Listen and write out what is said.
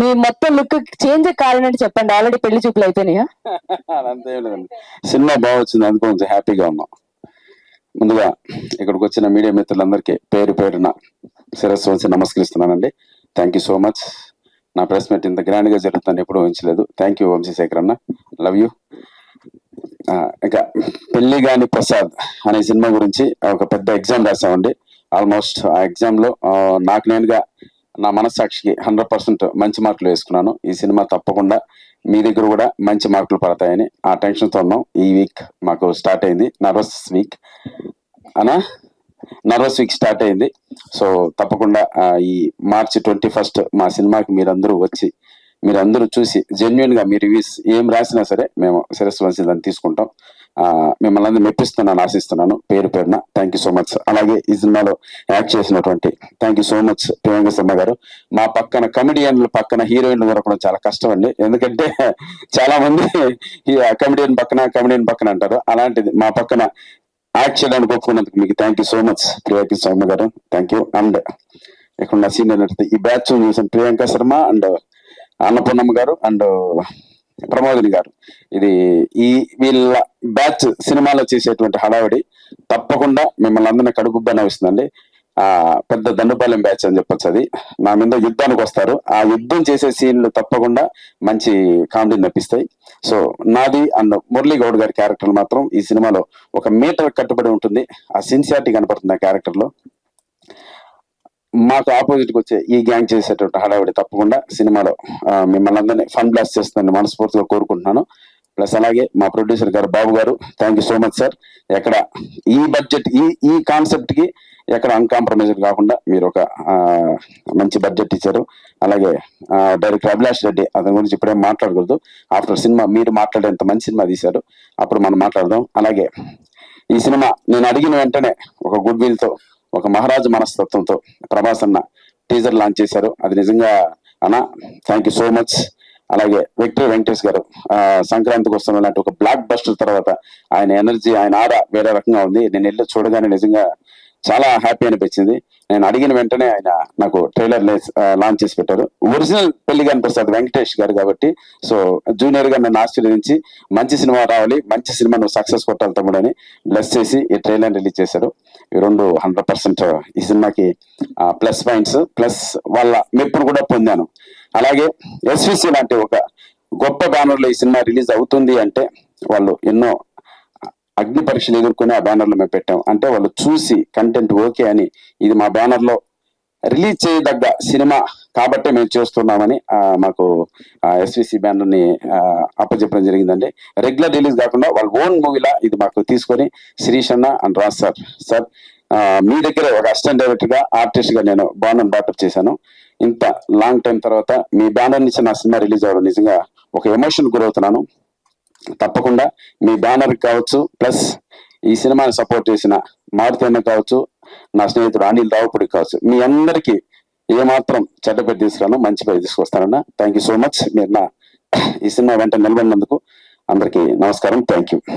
మీ మొత్తం look change కారణం చెప్పండి? ఆల్రెడీ పెళ్ళి చూపులు అయిపోయినాయా? అదంతా లేదండి. సినిమా బాగా వచ్చింది. అందుకు కొంచెం హ్యాపీగా ఉన్నాం. ముందుగా ఇక్కడికి వచ్చిన మీడియా మిత్రులందరికీ పేరు పేరున శిరస్సు వచ్చి నమస్కరిస్తున్నానండి. థ్యాంక్ యూ సో మచ్ నా ప్రెస్ మీట్ ఇంత గ్రాండ్గా జరుగుతుందని ఎప్పుడూ ఉంచలేదు థ్యాంక్ యూ వంశీశేఖర్ అన్న లవ్ యూ ఇంకా పెళ్ళి గాని ప్రసాద్ అనే సినిమా గురించి ఒక పెద్ద ఎగ్జామ్ రాసామండి ఆల్మోస్ట్ ఆ ఎగ్జామ్లో నాకు నేనుగా నా మనస్సాక్షికి హండ్రెడ్ పర్సెంట్ మంచి మార్కులు వేసుకున్నాను. ఈ సినిమా తప్పకుండా మీ దగ్గర కూడా మంచి మార్కులు పడతాయని ఆ టెన్షన్తో ఉన్నాం. ఈ వీక్ మాకు స్టార్ట్ అయింది. Nervous week. అనా? నర్వస్ వీక్ స్టార్ట్ అయింది. సో తప్పకుండా ఈ మార్చి ట్వంటీ ఫస్ట్ మా సినిమాకి మీరందరూ వచ్చి మీరందరూ చూసి జెన్యున్గా మీ రివ్యూస్ ఏం రాసినా సరే మేము శిరస్సు వంశీ దాన్ని తీసుకుంటాం. మిమ్మల్ని అందరూ మెప్పిస్తున్నాను ఆశిస్తున్నాను. పేరు పేరున థ్యాంక్ యూ సో మచ్ అలాగే ఈ సినిమాలో యాక్ట్ చేసినటువంటి thank you so much Priyanka Sharma garu. మా పక్కన కమెడియన్ల పక్కన హీరోయిన్లు దొరకడం చాలా కష్టం అండి. ఎందుకంటే చాలా మంది ఈ కమెడియన్ పక్కన కమెడియన్ పక్కన అంటారు. అలాంటిది మా పక్కన యాక్ట్ చేయడానికి ఒప్పుకున్నందుకు మీకు thank you so much Priyanka Sharma garu. Thank you and ఇక్కడ నా సీనియర్ ఈ బ్యాచ్ చూసిన ప్రియాంక శర్మ అండ్ అన్నపూర్ణమ్మ గారు అండ్ ప్రమోదిని గారు. ఇది ఈ వీళ్ళ బ్యాచ్ సినిమాలో చేసేటువంటి హడావిడి తప్పకుండా మిమ్మల్ని అందరినీ కడుగుబ్బని నవ్విస్తుందండి. ఆ పెద్ద దండుపాలెం బ్యాచ్ అని చెప్పొచ్చు అది. నా మీద యుద్ధానికి వస్తారు. ఆ యుద్ధం చేసే సీన్లు తప్పకుండా మంచి కామెడీ నప్పిస్తాయి సో నాది అండ్ మురళీ గౌడ్ గారి క్యారెక్టర్ మాత్రం ఈ సినిమాలో ఒక మీటర్ కట్టుబడి ఉంటుంది. ఆ సిన్సియారిటీ కనపడుతుంది ఆ క్యారెక్టర్లో. మాకు ఆపోజిట్కి వచ్చే ఈ గ్యాంగ్ చేసేటువంటి హడావిడి తప్పకుండా సినిమాలో మిమ్మల్ని అందరినీ ఫన్ బ్లాస్ట్ చేస్తుందని మనస్ఫూర్తిగా కోరుకుంటున్నాను. ప్లస్ అలాగే మా producer garu Babu garu thank you so much sir ఎక్కడ ఈ బడ్జెట్ ఈ ఈ కాన్సెప్ట్కి ఎక్కడ అన్కాంప్రమైజ్ కాకుండా మీరు ఒక మంచి బడ్జెట్ ఇచ్చారు. అలాగే డైరెక్టర్ అభిలాష్ రెడ్డి అతని గురించి ఇప్పుడేం మాట్లాడకూడదు. ఆఫ్టర్ సినిమా మీరు మాట్లాడేంత మంచి సినిమా తీశారు. అప్పుడు మనం మాట్లాడదాం. అలాగే ఈ సినిమా నేను అడిగిన వెంటనే ఒక గుడ్ విల్తో ఒక మహారాజు మనస్తత్వంతో ప్రభాస్ అన్న టీజర్ లాంచ్ చేశారు. అది నిజంగా అన్న థ్యాంక్ యూ సో మచ్ అలాగే విక్టరీ వెంకటేష్ గారు ఆ, సంక్రాంతికి వస్తున్న లాంటి ఒక బ్లాక్ బస్టర్ తర్వాత ఆయన ఎనర్జీ ఆయన ఆరా వేరే రకంగా ఉంది. నేను వెళ్ళి చూడగానే నిజంగా చాలా హ్యాపీ అనిపించింది. నేను అడిగిన వెంటనే ఆయన నాకు ట్రైలర్ లాంచ్ చేసి పెట్టారు. ఒరిజినల్ పెళ్ళిగాని ప్రసాద్ వెంకటేష్ గారు కాబట్టి సో జూనియర్గా నన్ను ఆశీర్వదించి మంచి సినిమా రావాలి మంచి సినిమా నువ్వు సక్సెస్ కొట్టాలి తమ్ముడు అని బ్లెస్ చేసి ఈ ట్రైలర్ రిలీజ్ చేశారు. ఈ రెండు హండ్రెడ్ పర్సెంట్ ఈ సినిమాకి ప్లస్ పాయింట్స్ ప్లస్ వాళ్ళ మెప్పును కూడా పొందాను. అలాగే ఎస్విసి లాంటి ఒక గొప్ప బ్యానర్లో ఈ సినిమా రిలీజ్ అవుతుంది అంటే వాళ్ళు ఎన్నో అగ్ని పరీక్షలు ఎదుర్కొని ఆ బ్యానర్లో మేము పెట్టాం. అంటే వాళ్ళు చూసి కంటెంట్ ఓకే అని ఇది మా బ్యానర్లో రిలీజ్ చేయదగ్గ సినిమా కాబట్టే మేము చేస్తున్నామని మాకు ఎస్విసి బ్యానర్ని అప్పచెప్పడం జరిగిందండి. రెగ్యులర్ రిలీజ్ కాకుండా వాళ్ళ ఓన్ మూవీలా ఇది మాకు తీసుకొని శిరీష్ అన్న అండ్ రాజ్ సార్. సార్ మీ దగ్గర ఒక అసిస్టెంట్ డైరెక్టర్గా ఆర్టిస్ట్గా నేను బాండ్ బాటప్ చేశాను. ఇంత లాంగ్ టైం తర్వాత మీ బ్యానర్ నుంచి నా సినిమా రిలీజ్ అవ్వడం నిజంగా ఒక ఎమోషన్ గురవుతున్నాను. తప్పకుండా మీ బ్యానర్ కావచ్చు ప్లస్ ఈ సినిమాని సపోర్ట్ చేసిన మారుతన్న కావచ్చు నా స్నేహితుడు అనిల్ రావుపుడి కావచ్చు. మీ అందరికీ ఏమాత్రం చెడ్డ పేరు తీసుకురాను మంచి పేరు తీసుకొస్తానన్న. థ్యాంక్ యూ సో మచ్ మీరు నా ఈ సినిమా వెంట నిలబడినందుకు అందరికీ నమస్కారం. Thank you